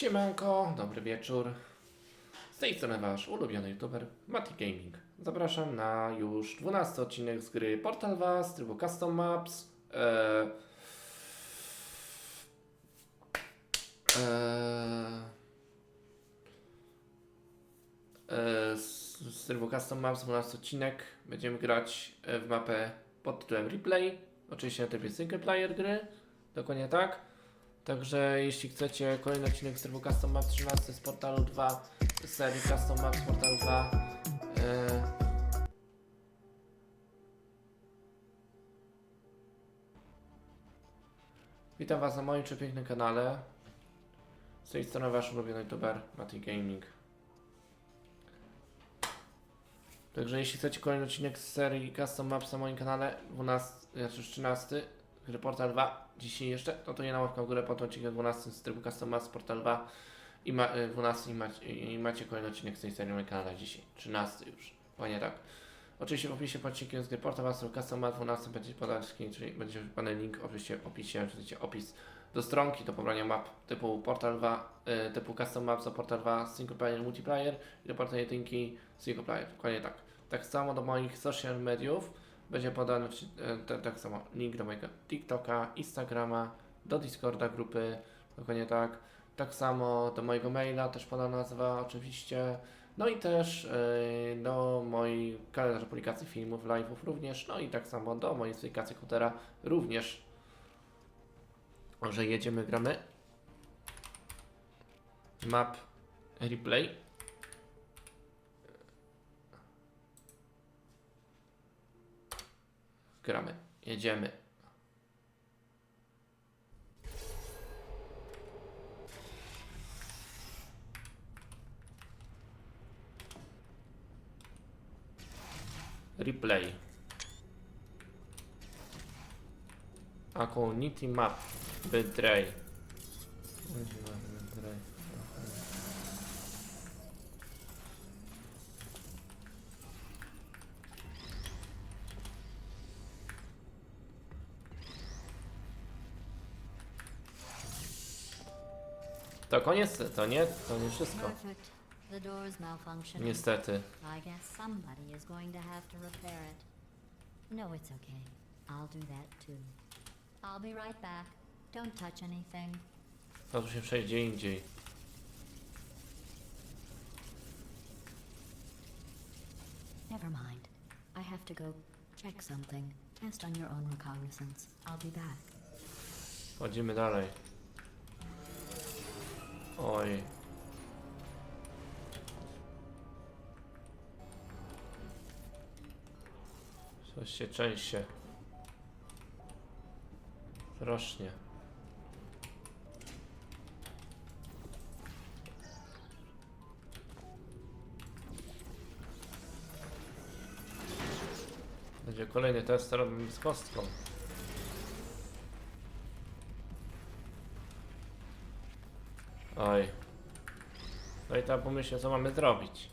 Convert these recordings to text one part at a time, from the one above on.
Siemanko, dobry wieczór. Z tej strony wasz ulubiony youtuber Mati Gaming. Zapraszam na już 12 odcinek z gry Portal 2 z trybu Custom Maps. Eee, eee, z trybu Custom Maps 12 odcinek. Będziemy grać e, w mapę pod tytułem Replay. Oczywiście na trybie single player gry. Dokładnie tak. Także jeśli chcecie kolejny odcinek z trybu Custom Map 13 z portalu 2 z serii Custom Map z portalu 2 e... Witam Was na moim przepięknym kanale. Z tej strony Wasz ulubiony youtuber Mati Gaming. Także jeśli chcecie kolejny odcinek z serii Custom Maps na moim kanale 12, znaczy już 13 gry Portal 2 dzisiaj jeszcze, no to nie na łapkę w górę po to odcinek 12 z trybu Custom Maps Portal 2 i ma, y, 12 i macie, i macie kolejny odcinek z tej serii na kanale dzisiaj, 13 już, panie tak. Oczywiście w opisie pod odcinkiem z gry Portal 2 z trybu Custom Maps 12 będzie podany czyli będzie wypadany link oczywiście w opisie, oczywiście opis do stronki do pobrania map typu Portal 2, y, typu Custom Maps do Portal 2 single player, multiplayer i do Portal 1 single player, dokładnie tak. Tak samo do moich social mediów będzie podany e, tak samo link do mojego TikToka, Instagrama, do Discorda grupy, dokładnie tak. Tak samo do mojego maila też podana nazwa oczywiście. No i też e, do mojej kalendarza publikacji filmów, live'ów również. No i tak samo do mojej aplikacji komputera również. Może jedziemy, gramy. Map replay. Gramy. Jedziemy. Replay. Community map. Betray. To koniec, to nie, to nie wszystko. Perfect. The door's malfunctioning. Niestety. I guess somebody is going to have to repair it. No, it's okay. I'll do that too. I'll be right back. Don't touch anything. To tu się przejdzie gdzie indziej. Never mind. I have to go check something. Test on your own recognizance. I'll be back. Chodzimy dalej. Oj. Coś się częście. Rośnie. Będzie kolejny test, robimy z kostką. Oj. Tam pomyślę, co mamy zrobić.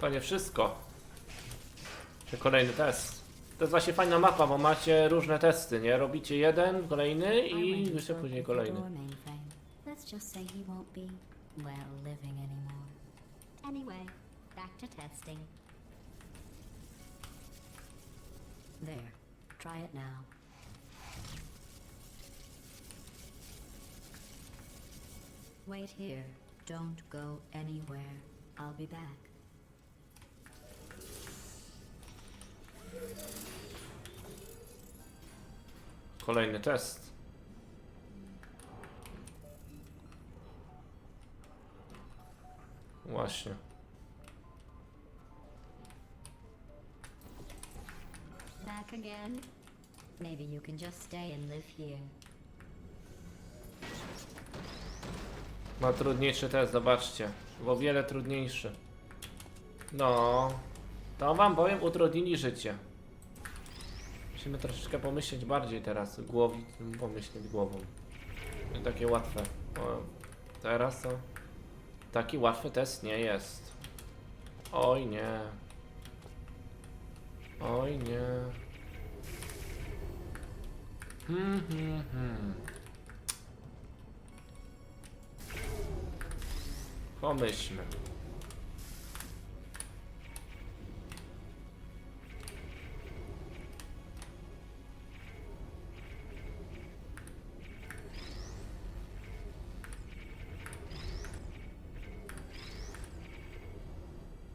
To nie wszystko. Jeszcze kolejny test. To jest właśnie fajna mapa, bo macie różne testy, nie? Robicie jeden, kolejny I jeszcze później kolejny. Let's just say he won't be, well, living anymore. Anyway, back to testing. There. Try it now. Wait here. Don't go anywhere. I'll be back. Kolejny test. Właśnie. Back again? Maybe you can just stay and live here. Ma trudniejszy test, zobaczcie. O wiele trudniejszy. No. To wam powiem, utrudnili życie. Musimy troszeczkę pomyśleć bardziej teraz. Głowi, pomyśleć głową. Nie takie łatwe. O, teraz to Taki łatwy test nie jest. Oj nie. Oj nie. Hmm, hmm, hmm. Pomyślmy.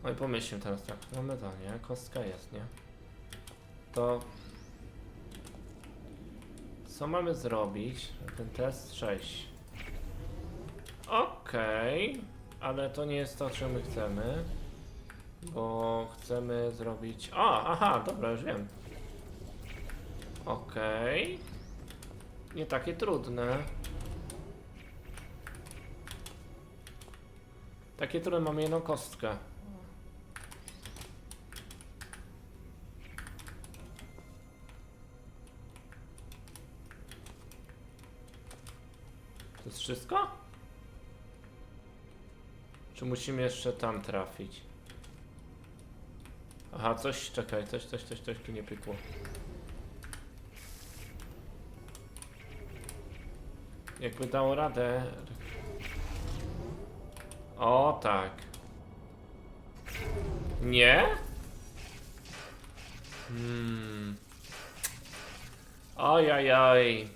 No i pomyślmy teraz tak, mamy to, nie? Kostka jest, nie? To... Co mamy zrobić? Ten test 6. Okej, ale to nie jest to, czego my chcemy. Bo chcemy zrobić... A, aha, dobra, już wiem. Okej. Nie takie trudne. Takie trudne, mamy jedną kostkę. Wszystko? Czy musimy jeszcze tam trafić? Aha, coś, czekaj, coś, coś, coś, coś tu nie pykło. Jakby dało radę. O, tak. Nie? Hmm. Oj, oj, oj.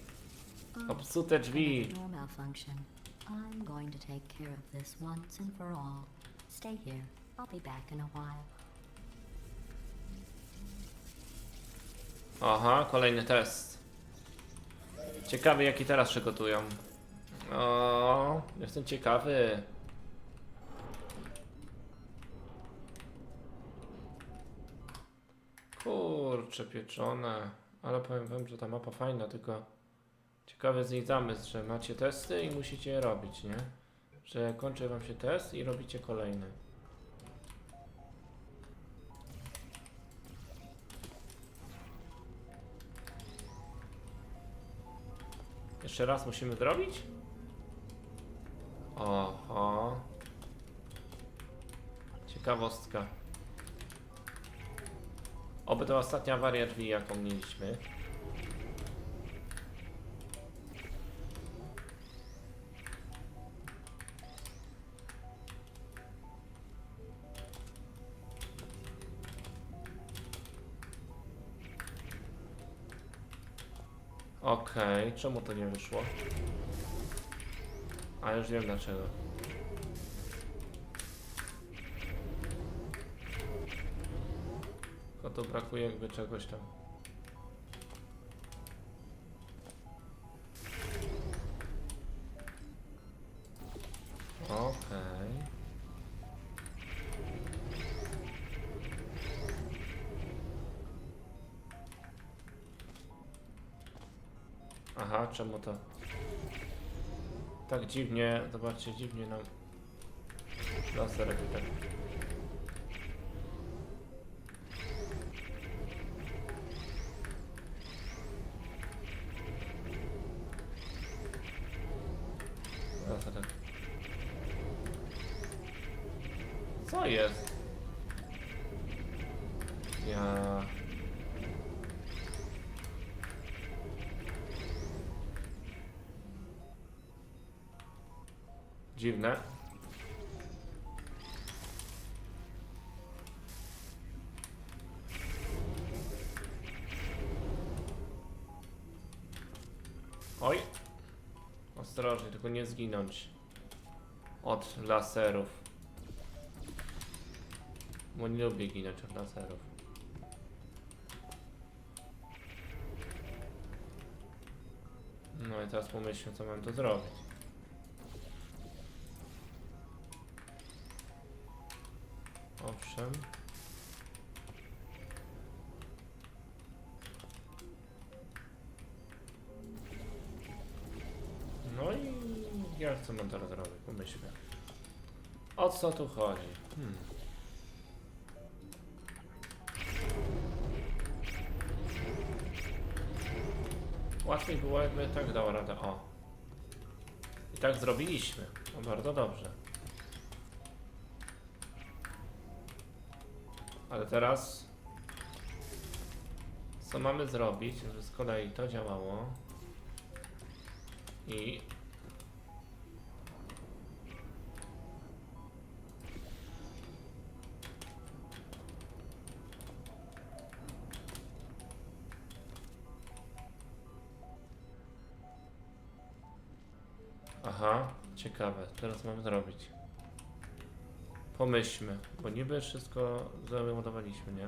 Popsute drzwi. Malfunction. I'm going to take care of this once and for all. Stay here. I'll be back in a while. Aha, kolejny test. Ciekawy jaki teraz przygotują. O, jestem ciekawy. Kurcze pieczone. Ale powiem wam, że ta mapa fajna, tylko ciekawy z niej zamysł, że macie testy i musicie je robić, nie? Że kończy wam się test i robicie kolejny. Jeszcze raz musimy zrobić? Oho. Ciekawostka. Oby to ostatnia awaria drzwi, jaką mieliśmy. Okej, czemu to nie wyszło? A już wiem dlaczego. Tylko tu brakuje jakby czegoś tam. Okej. Aha, czemu to? Tak dziwnie, zobaczcie, dziwnie nam laser robi tak. Laser tak. Co jest? Dziwne. Oj. Ostrożnie, tylko nie zginąć. Od laserów. Bo nie lubię ginąć od laserów. No i teraz pomyślmy, co mam tu zrobić. No i jak co mam teraz robić? Pomyślmy. O co tu chodzi? Hmm. Łatwiej było jakby tak dała radę. O. I tak zrobiliśmy. No bardzo dobrze. Ale teraz co mamy zrobić, żeby z kolei to działało i Aha, ciekawe. Teraz mamy zrobić. Pomyślmy, bo niby wszystko załadowaliśmy, nie?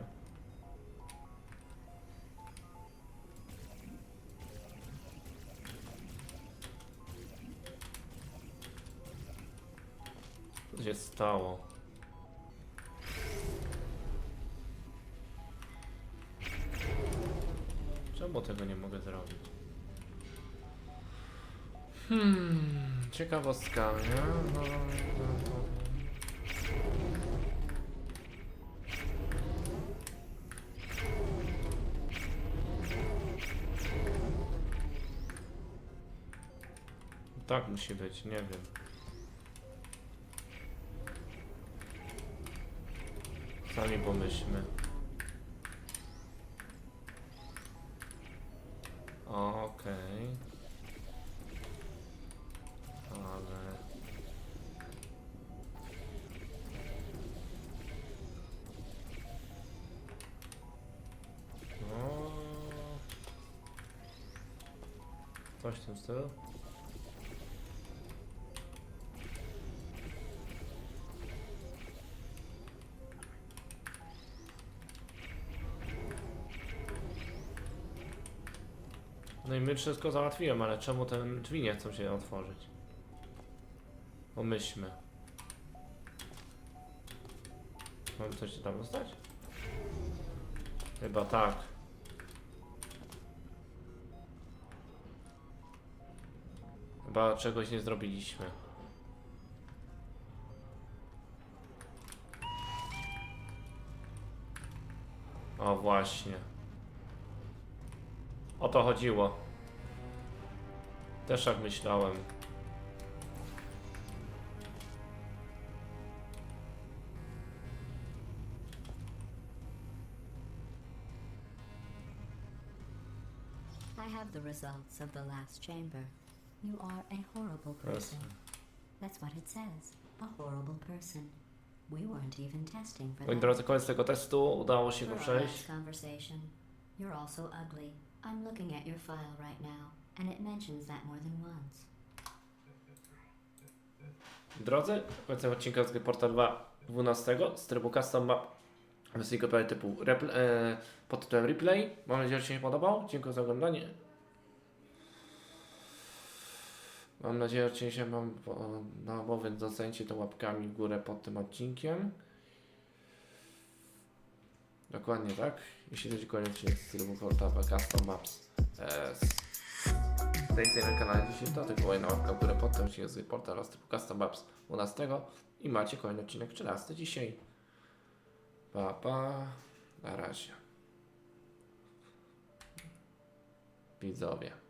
Co się stało? Czemu tego nie mogę zrobić? Hmm, ciekawostka, nie? No, no, no. Tak musi być, nie wiem. Sami pomyślmy. Okej. Ale... No... Coś w tym stylu. My wszystko załatwiłem, ale czemu te drzwi nie chcą się otworzyć? Pomyślmy. Mam coś tam dostać? Chyba tak. Chyba czegoś nie zrobiliśmy. O właśnie. O to chodziło. Też tak myślałem. I have the results of the last chamber. You are a horrible person. That's what it says. A horrible person. We weren't even testing for Moi that. drodzy, koniec tego testu. Udało się go our przejść. conversation, you're also ugly. I'm looking at your file right now, and it mentions that more than once. Drodzy, koniec tego odcinka z Portal 2 12 z trybu Custom Map gameplay typu repl- e, pod tytułem Replay. Mam nadzieję, że się podobał. Dziękuję za oglądanie. Mam nadzieję, że się mam no, bo więc docencie to łapkami w górę pod tym odcinkiem. Dokładnie tak. Jeśli chodzi o odcinek z trybu Portal 2 Custom Maps e, serii na kanale dzisiaj to tylko jedna łapka w górę pod tym odcinkiem z z typu Custom Maps 12 i macie kolejny odcinek 13 dzisiaj. Pa, pa. Na razie. Widzowie.